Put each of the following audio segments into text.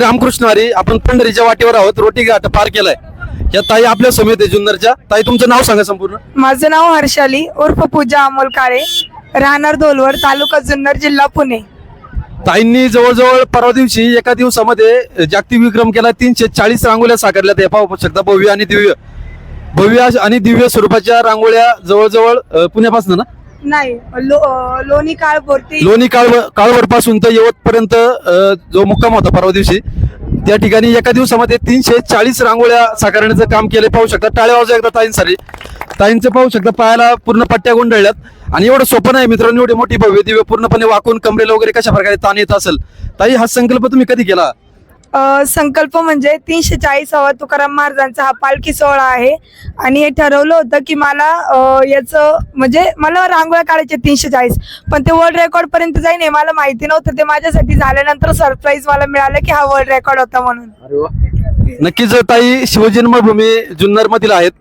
रामकृष्ण हरी आपण पंढरीच्या वाटेवर आहोत रोटी घाट पार केलाय. या ताई आपल्या समेत आहे जुन्नरच्या. ताई तुमचं नाव सांगा संपूर्ण. माझं नाव हर्षाली उर्फ पूजा अमोल काळे राहणार धोलवर तालुका जुन्नर जिल्हा पुणे. ताईंनी जवळजवळ परवा दिवशी एका दिवसामध्ये जागतिक विक्रम केला तीनशे चाळीस रांगोळ्या साकारल्यात हे पाहू शकता भव्य आणि दिव्य. भव्य आणि दिव्य स्वरूपाच्या रांगोळ्या जवळजवळ पुण्यापासून ना? नाही लो, अं, लोणी काळभोरती लोणी काळव काळवडपासून तर यवतपर्यंत जो मुक्काम होता परवा दिवशी त्या ठिकाणी एका दिवसामध्ये तीनशे चाळीस रांगोळ्या साकारण्याचं काम केलं. पाहू शकता टाळे वाजवा एकदा ताईंसाठी ताईंचं पाहू शकता पायाला पूर्ण पट्ट्या गुंडळल्यात. आणि एवढं सोपं नाही मित्रांनो एवढी मोठी भव्य दिव्य पूर्णपणे वाकून कमरेला वगैरे कशा प्रकारे ताण येत असेल ताई हा संकल्प तुम्ही कधी केला? संकल्प म्हणजे तीनशे चाळीस हवा तुकाराम महाराजांचा हा पालखी सोहळा आहे. आणि हे ठरवलं होतं की मला अं, याचं म्हणजे मला रांगोळ्या काढायचे तीनशे चाळीस. पण ते वर्ल्ड रेकॉर्ड पर्यंत जाईन हे मला माहिती नव्हतं. ते माझ्यासाठी झाल्यानंतर सरप्राईज मला मिळालं की हा वर्ल्ड रेकॉर्ड होता म्हणून. नक्कीच ताई शिवजन्मभूमी जुन्नर मधील आहेत.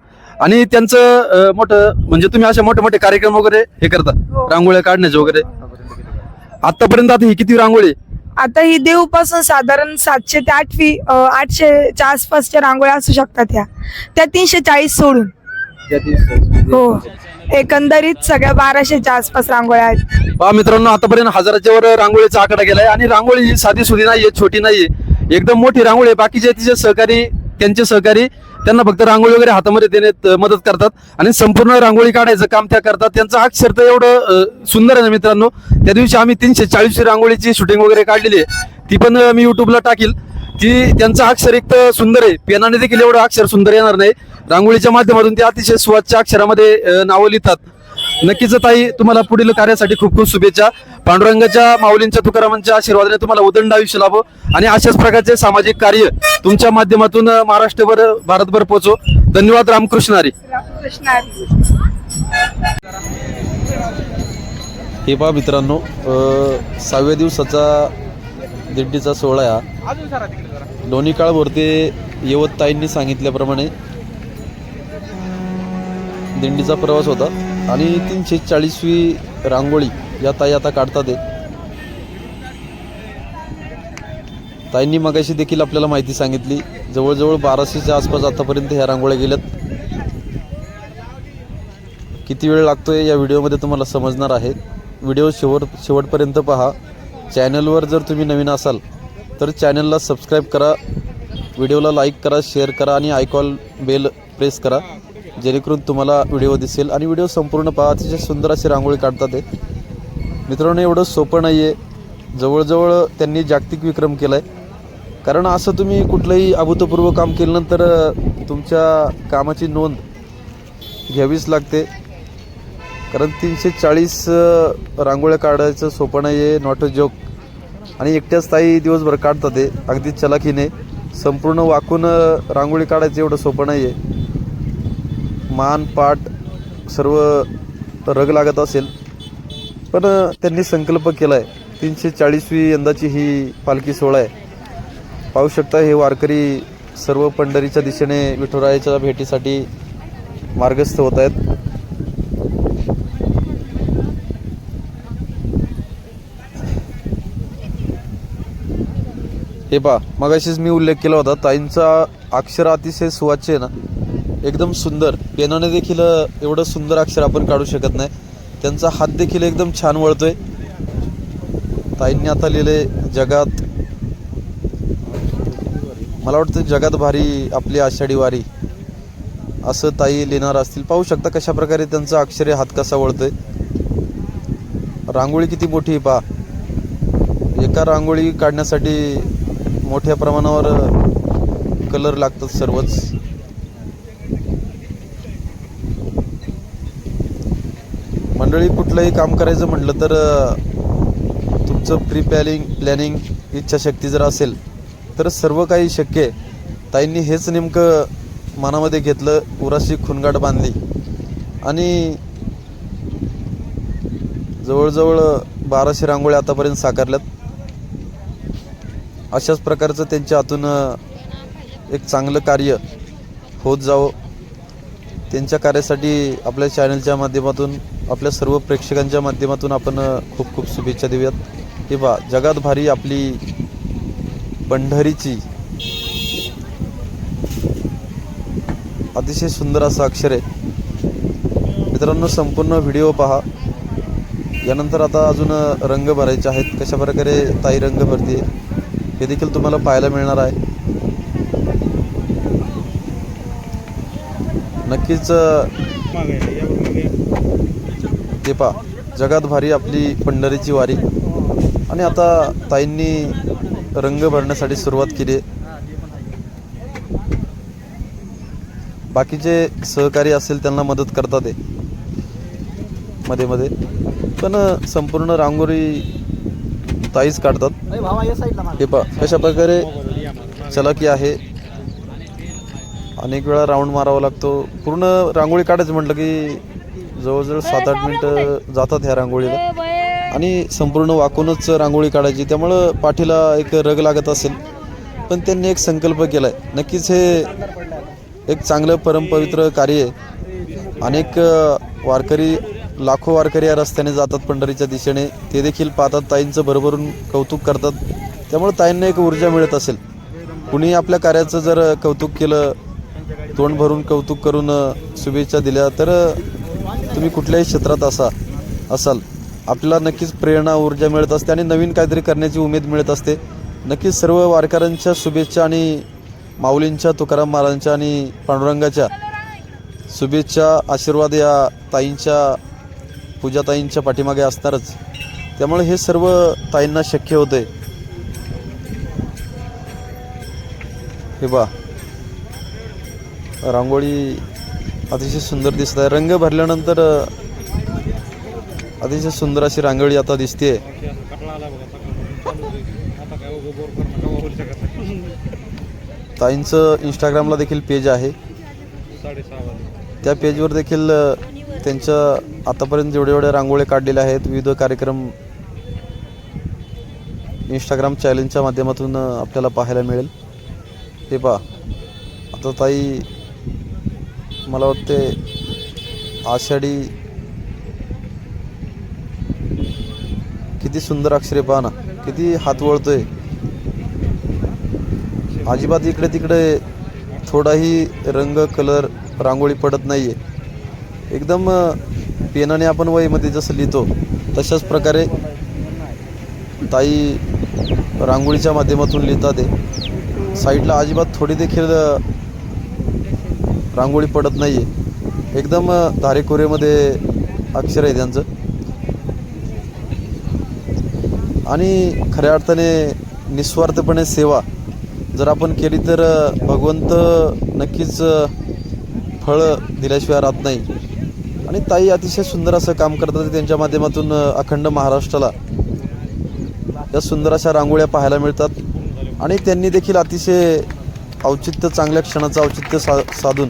आणि त्यांचं मोठं म्हणजे तुम्ही असे मोठे मोठे कार्यक्रम वगैरे हे करता. हो. रांगोळ्या काढण्याचे वगैरे. आतापर्यंत आता ही किती रांगोळी? आता ही देवपासून साधारण सातशे ते आठवी आठशेच्या आसपासच्या रांगोळ्या असू शकतात ह्या. त्या तीनशे चाळीस सोडून. हो. एकंदरीत सगळ्या बाराशेच्या आसपास रांगोळ्या आहेत. पहा मित्रांनो आतापर्यंत हजाराच्या वर रांगोळीचा आकडा गेलाय आणि रांगोळी ही साधी सुधी नाहीये छोटी नाहीये. एकदम मोठी रांगोळी आहे. बाकीचे तिचे सहकारी त्यांचे सहकारी त्यांना फक्त रांगोळी वगैरे हातामध्ये देण्यात मदत करतात आणि संपूर्ण रांगोळी काढायचं काम त्या करतात. त्यांचं अक्षर तर एवढं सुंदर आहे ना मित्रांनो. त्या दिवशी आम्ही तीनशे चाळीसशे रांगोळीची शूटिंग वगैरे काढलेली आहे. ती पण मी युट्यूबला टाकील. ती त्यांचं अक्षर एक तर सुंदर आहे. पेनाने देखील एवढं अक्षर सुंदर येणार नाही. रांगोळीच्या माध्यमातून ते अतिशय स्वच्छ अक्षरामध्ये नावं लिहितात. नक्कीच ताई तुम्हाला पुढील कार्यासाठी खूप खूप शुभेच्छा. पांडुरंगाच्या माऊलींच्या तुकारामांच्या आशीर्वादाने तुम्हाला उदंड आयुष्य लाभो आणि अशाच प्रकारचे सामाजिक कार्य तुमच्या माध्यमातून महाराष्ट्रभर भारतभर पोहोचो. धन्यवाद रामकृष्ण हरी. हे पहा मित्रांनो सहाव्या दिवसाचा दिंडीचा सोहळा आहे हा. लोणी काळभोरते यवत ताईंनी सांगितल्याप्रमाणे दिंडीचा प्रवास होता. आणि तीनशे चाळीसवी रांगोळी या ताई आता काढतात आहे ताईंनी मगाशी देखील आपल्याला माहिती सांगितली जवळजवळ बाराशेच्या आसपास आतापर्यंत ह्या रांगोळ्या गेल्यात. किती वेळ लागतोय या व्हिडिओमध्ये तुम्हाला समजणार आहे. व्हिडिओ शेवट शेवटपर्यंत पहा. चॅनलवर जर तुम्ही नवीन असाल तर चॅनलला सबस्क्राईब करा. व्हिडिओला लाईक करा शेअर करा आणि आयकॉल बेल प्रेस करा. जेणेकरून तुम्हाला व्हिडिओ दिसेल आणि व्हिडिओ संपूर्ण पहा अतिशय सुंदर अशी रांगोळी काढतात ते मित्रांनो एवढं सोपं नाही आहे जवळजवळ त्यांनी जागतिक विक्रम केला आहे कारण असं तुम्ही कुठलंही अभूतपूर्व काम केल्यानंतर तुमच्या कामाची नोंद घ्यावीच लागते. कारण तीनशे चाळीस रांगोळ्या काढायचं सोपं नाही आहे नॉट अ जोक आणि एकट्याच ताई दिवसभर काढतात ते अगदी चलाखीने. संपूर्ण वाकून रांगोळी काढायचं एवढं सोपं नाही आहे मान पाठ सर्व रग लागत असेल. पण त्यांनी संकल्प केला आहे तीनशे चाळीसवी यंदाची ही पालखी सोहळा आहे. पाहू शकता हे वारकरी सर्व पंढरीच्या दिशेने विठुरायाच्या भेटीसाठी मार्गस्थ होत आहेत. हे पहा मगाशीच मी उल्लेख केला होता ताईंचा अक्षर अतिशय सुवाच्य आहे ना. एकदम सुंदर. पेनाने देखील एवढं सुंदर अक्षर आपण काढू शकत नाही. त्यांचा हात देखील एकदम छान वळतोय. ताईंनी आता लिहिले जगात मला वाटतं जगात भारी आपली आषाढी वारी. असं ताई लिहिणार असतील. पाहू शकता कशा प्रकारे त्यांचं अक्षर हात कसा वळतोय. रांगोळी किती मोठी आहे पहा. एका रांगोळी काढण्यासाठी मोठ्या प्रमाणावर कलर लागतात सर्वच. मंडळी कुठलंही काम करायचं म्हटलं तर तुमचं प्री प्लॅनिंग प्लॅनिंग इच्छाशक्ती जर असेल तर सर्व काही शक्य आहे. ताईंनी हेच नेमकं मनामध्ये घेतलं उराशी खुनगाट बांधली. आणि जवळजवळ बाराशे रांगोळ्या आतापर्यंत साकारल्यात. अशाच प्रकारचं त्यांच्या हातून एक चांगलं कार्य होत जावं. त्यांच्या कार्यासाठी आपल्या चॅनलच्या माध्यमातून आपल्या सर्व प्रेक्षकांच्या माध्यमातून आपण खूप खूप शुभेच्छा देऊयात. हे बा जगात भारी आपली पंढरीची अतिशय सुंदर असं अक्षर आहे. मित्रांनो संपूर्ण व्हिडिओ पहा. यानंतर आता अजून रंग भरायचे आहेत. कशा प्रकारे ताई रंग भरते हे देखील तुम्हाला पाहायला मिळणार आहे. नक्कीच ते पा जगात भारी आपली पंढरीची वारी. आणि आता ताईंनी रंग भरण्यासाठी सुरुवात केली बाकीचे सहकारी असेल त्यांना मदत करतात ते. मध्ये मध्ये. पण संपूर्ण रांगोळी ताईच काढतात. हे पा कशा प्रकारे चलाकी आहे. अनेक वेळा राऊंड मारावा लागतो. पूर्ण रांगोळी काढायचं म्हटलं की जवळजवळ सात आठ मिनटं जातात ह्या रांगोळीला. आणि संपूर्ण वाकूनच रांगोळी काढायची. त्यामुळं पाठीला एक रग लागत असेल. पण त्यांनी एक संकल्प केला आहे नक्कीच हे एक चांगलं परमपवित्र कार्य आहे. अनेक वारकरी लाखो वारकरी या रस्त्याने जातात पंढरीच्या दिशेने. ते देखील पाहतात ताईंचं भरभरून कौतुक करतात. त्यामुळे ताईंना एक ऊर्जा मिळत असेल. कुणी आपल्या कार्याचं जर कौतुक केलं तोंड भरून कौतुक करून शुभेच्छा दिल्या तर तुम्ही कुठल्याही क्षेत्रात असा असाल. आपल्याला नक्कीच प्रेरणा ऊर्जा मिळत असते आणि नवीन काहीतरी करण्याची उमेद मिळत असते. नक्कीच सर्व वारकऱ्यांच्या शुभेच्छा आणि माऊलींच्या तुकाराम महाराजांच्या आणि पांडुरंगाच्या शुभेच्छा आशीर्वाद या ताईंच्या पूजाताईंच्या पाठीमागे असणारच. त्यामुळे हे सर्व ताईंना शक्य होते हे बा रांगोळी अतिशय सुंदर दिसत आहे. रंग भरल्यानंतर अतिशय सुंदर अशी रांगोळी आता दिसते ताईंचं इंस्टाग्रामला देखील पेज आहे. त्या पेजवर देखील त्यांच्या आतापर्यंत जेवढे जेवढे रांगोळ्या काढलेल्या आहेत विविध कार्यक्रम इंस्टाग्राम चॅलेंजच्या माध्यमातून आपल्याला पाहायला मिळेल. हे पहा. आता ताई मला वाटते आषाढी किती सुंदर अक्षरे पहा ना किती हात वळतोय. अजिबात इकडे तिकडे थोडाही रंग कलर रांगोळी पडत नाहीये. एकदम पेनाने आपण वहीमध्ये जसं लिहितो तशाच प्रकारे ताई रांगोळीच्या माध्यमातून लिहितात आहे साईडला अजिबात थोडी देखील रांगोळी पडत नाही आहे एकदम धारेकोरेमध्ये अक्षर आहे त्यांचं. आणि खऱ्या अर्थाने निस्वार्थपणे सेवा जर आपण केली तर भगवंत नक्कीच फळं फळ दिल्याशिवाय राहत नाही. आणि ताई अतिशय सुंदर असं काम करतात त्यांच्या माध्यमातून अखंड महाराष्ट्राला. या सुंदर अशा रांगोळ्या पाहायला मिळतात. आणि त्यांनी देखील अतिशय औचित्य चांगल्या क्षणाचं औचित्य सा साधून.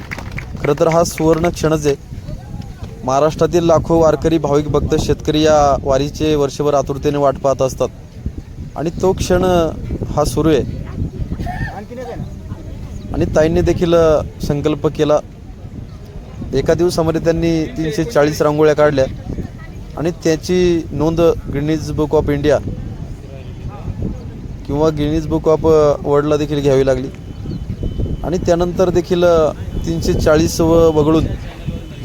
खरं तर हा सुवर्ण क्षणच आहे. महाराष्ट्रातील लाखो वारकरी भाविक भक्त शेतकरी या वारीचे वर्षभर आतुरतेने वाट पाहत असतात. आणि तो क्षण हा सुरू आहे. आणि ताईंनी देखील संकल्प केला. एका दिवसामध्ये त्यांनी तीनशे चाळीस रांगोळ्या काढल्या. आणि त्याची नोंद गिनीज बुक ऑफ इंडिया किंवा गिनीज बुक ऑफ वर्ल्डला देखील घ्यावी लागली. आणि त्यानंतर देखील तीनशे चाळीस व वगळून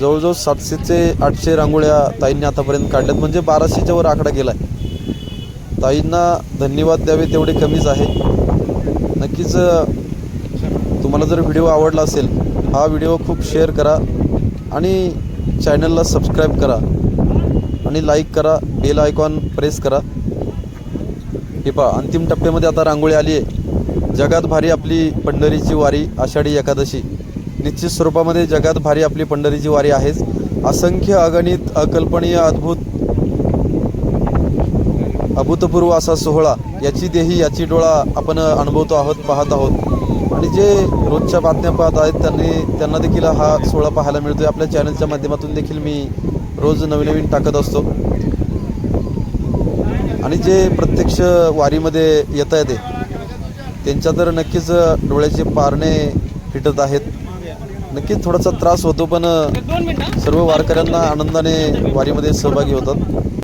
जवळजवळ सातशे ते आठशे रांगोळ्या ताईंनी आतापर्यंत काढल्यात. म्हणजे बाराशेच्या वर आकडा गेला आहे ताईंना धन्यवाद द्यावे तेवढे कमीच आहे. नक्कीच तुम्हाला जर व्हिडिओ आवडला असेल हा व्हिडिओ खूप शेअर करा आणि चॅनलला सबस्क्राईब करा आणि लाईक करा बेल आयकॉन प्रेस करा. हे पहा अंतिम टप्प्यामध्ये आता रांगोळी आली आहे. जगात भारी आपली पंढरीची वारी आषाढी एकादशी. निश्चित स्वरूपामध्ये जगात भारी आपली पंढरीची वारी आहेच. असंख्य अगणित अकल्पनीय अद्भुत अभूतपूर्व असा सोहळा याची देही याची डोळा आपण अनुभवतो आहोत पाहत आहोत. आणि जे रोजच्या बातम्या पाहत आहेत त्यांनी त्यांना देखील हा सोहळा पाहायला मिळतोय. आपल्या चॅनलच्या माध्यमातून देखील मी रोज नवीन नवीन टाकत असतो. आणि जे प्रत्यक्ष वारीमध्ये येत आहे ते त्यांच्या तर नक्कीच डोळ्याचे पारणे फिटत आहेत. नक्कीच थोडासा त्रास होतो पण सर्व वारकऱ्यांना आनंदाने वारीमध्ये सहभागी होतात.